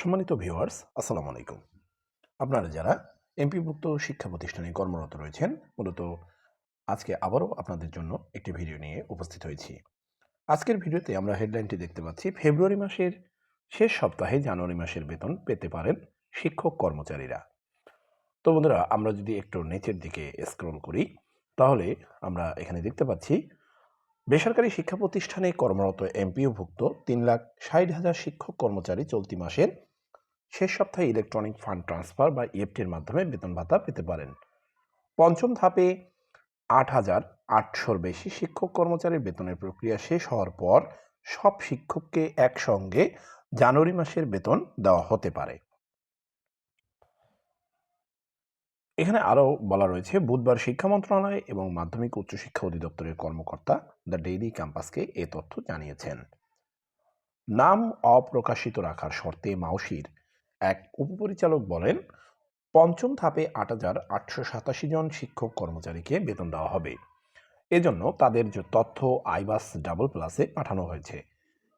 সম্মানিত ভিউয়ার্স, আসসালামু আলাইকুম। আপনারা যারা এমপিভুক্ত শিক্ষা প্রতিষ্ঠানে কর্মরত রয়েছেন, মূলত আজকে আবারও আপনাদের জন্য একটি ভিডিও নিয়ে উপস্থিত হয়েছি। আজকের ভিডিওতে আমরা হেডলাইনটি দেখতে পাচ্ছি, ফেব্রুয়ারি মাসের শেষ সপ্তাহে জানুয়ারি মাসের বেতন পেতে পারেন শিক্ষক কর্মচারীরা। তো বন্ধুরা, আমরা যদি একটু নিচের দিকে স্ক্রল করি, তাহলে আমরা এখানে দেখতে পাচ্ছি, বেসরকারি শিক্ষা প্রতিষ্ঠানে কর্মরত এমপিওভুক্ত তিন লাখ ষাট হাজার শিক্ষক কর্মচারী চলতি মাসের শেষ সপ্তাহে ইলেকট্রনিক ফান্ড ট্রান্সফার বা ইএফটির মাধ্যমে বেতন ভাতা পেতে পারেন। পঞ্চম ধাপে আট হাজার আটশোর বেশি শিক্ষক কর্মচারীর বেতনের প্রক্রিয়া শেষ হওয়ার পর সব শিক্ষককে একসঙ্গে জানুয়ারি মাসের বেতন দেওয়া হতে পারে। এখানে আরও বলা রয়েছে, বুধবার শিক্ষা মন্ত্রণালয় এবং মাধ্যমিক উচ্চশিক্ষা অধিদপ্তরের কর্মকর্তা দ্য ডেইলি ক্যাম্পাসকে এ তথ্য জানিয়েছেন। নাম অপ্রকাশিত রাখার শর্তে মাউসির এক উপপরিচালক বলেন, পঞ্চম ধাপে আট হাজার আটশো সাতাশি জন শিক্ষক কর্মচারীকে বেতন দেওয়া হবে। এজন্য তাদের যে তথ্য আইবাস ডাবল প্লাসে পাঠানো হয়েছে,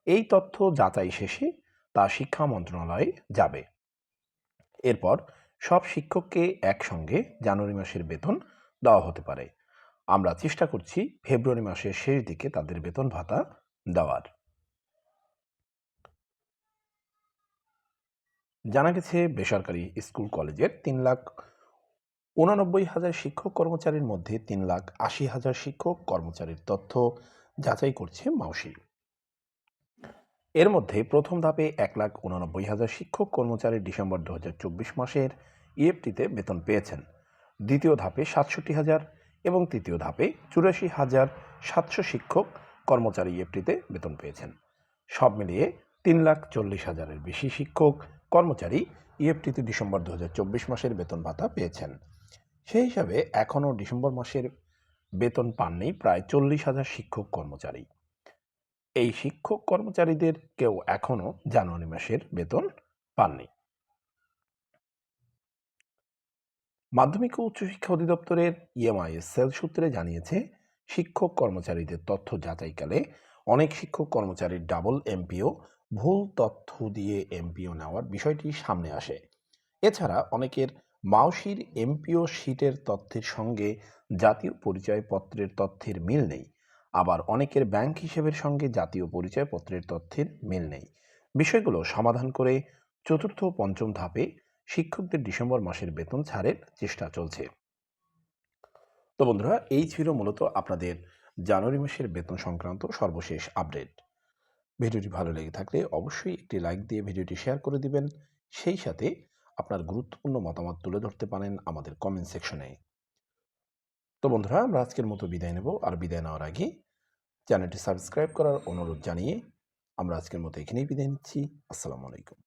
এই তথ্য যাচাই শেষে তা শিক্ষা মন্ত্রণালয়ে যাবে। এরপর সব শিক্ষককে একসঙ্গে জানুয়ারি মাসের বেতন দেওয়া হতে পারে। আমরা চেষ্টা করছি ফেব্রুয়ারি মাসের শেষ দিকে তাদের বেতন ভাতা দেওয়ার। জানা গেছে বেসরকারি স্কুল কলেজের তিন লাখ উনানব্বই হাজার শিক্ষক কর্মচারীর মধ্যে তিন লাখ আশি হাজার শিক্ষক কর্মচারীর তথ্য যাচাই করছে মাউসি। এর মধ্যে প্রথম ধাপে এক লাখ উনানব্বই হাজার শিক্ষক কর্মচারী ডিসেম্বর দু হাজার চব্বিশ মাসের ইএফটিতে বেতন পেয়েছেন। দ্বিতীয় ধাপে সাতষট্টি হাজার এবং তৃতীয় ধাপে চুরাশি হাজার সাতশো শিক্ষক কর্মচারী ইএফটিতে বেতন পেয়েছেন। সব মিলিয়ে তিন লাখ চল্লিশ হাজারের বেশি শিক্ষক কর্মচারী ইএফটিতে ডিসেম্বর দু মাসের বেতন ভাতা পেয়েছেন। সেই হিসাবে এখনও ডিসেম্বর মাসের বেতন পাননি প্রায় চল্লিশ হাজার শিক্ষক কর্মচারী। এই শিক্ষক কর্মচারীদের কেউ এখনও জানুয়ারি মাসের বেতন পাননি। মাধ্যমিক ও উচ্চশিক্ষা অধিদপ্তরের ইএমআইএস সেল সূত্রে জানিয়েছে, শিক্ষক কর্মচারীদের তথ্য যাচাইকালে অনেক শিক্ষক কর্মচারীর ডাবল এমপিও ভুল তথ্য দিয়ে এমপিও নেওয়ার বিষয়টি সামনে আসে। এছাড়া অনেকের মাউসির এমপিও শিটের তথ্যের সঙ্গে জাতীয় পরিচয়পত্রের তথ্যের মিল নেই। আবার অনেকের ব্যাংক হিসেবের সঙ্গে জাতীয় পরিচয়পত্রের তথ্যের মিল নেই। বিষয়গুলো সমাধান করে চতুর্থ পঞ্চম ধাপে শিক্ষকদের ডিসেম্বর মাসের বেতন ছাড়ের চেষ্টা চলছে। তো বন্ধুরা, এই ছিল মূলত আপনাদের জানুয়ারি মাসের বেতন সংক্রান্ত সর্বশেষ আপডেট। ভিডিওটি ভালো লেগে থাকলে অবশ্যই একটি লাইক দিয়ে ভিডিওটি শেয়ার করে দিবেন। সেই সাথে আপনার গুরুত্বপূর্ণ মতামত তুলে ধরতে পারেন আমাদের কমেন্ট সেকশনে তো বন্ধুরা, আমরা আজকের মতো বিদায় নেব। আর বিদায় নেওয়ার আগে চ্যানেলটি সাবস্ক্রাইব করার অনুরোধ জানিয়ে আমরা আজকের মতো এখানেই বিদায় নিচ্ছি। আসসালামু আলাইকুম।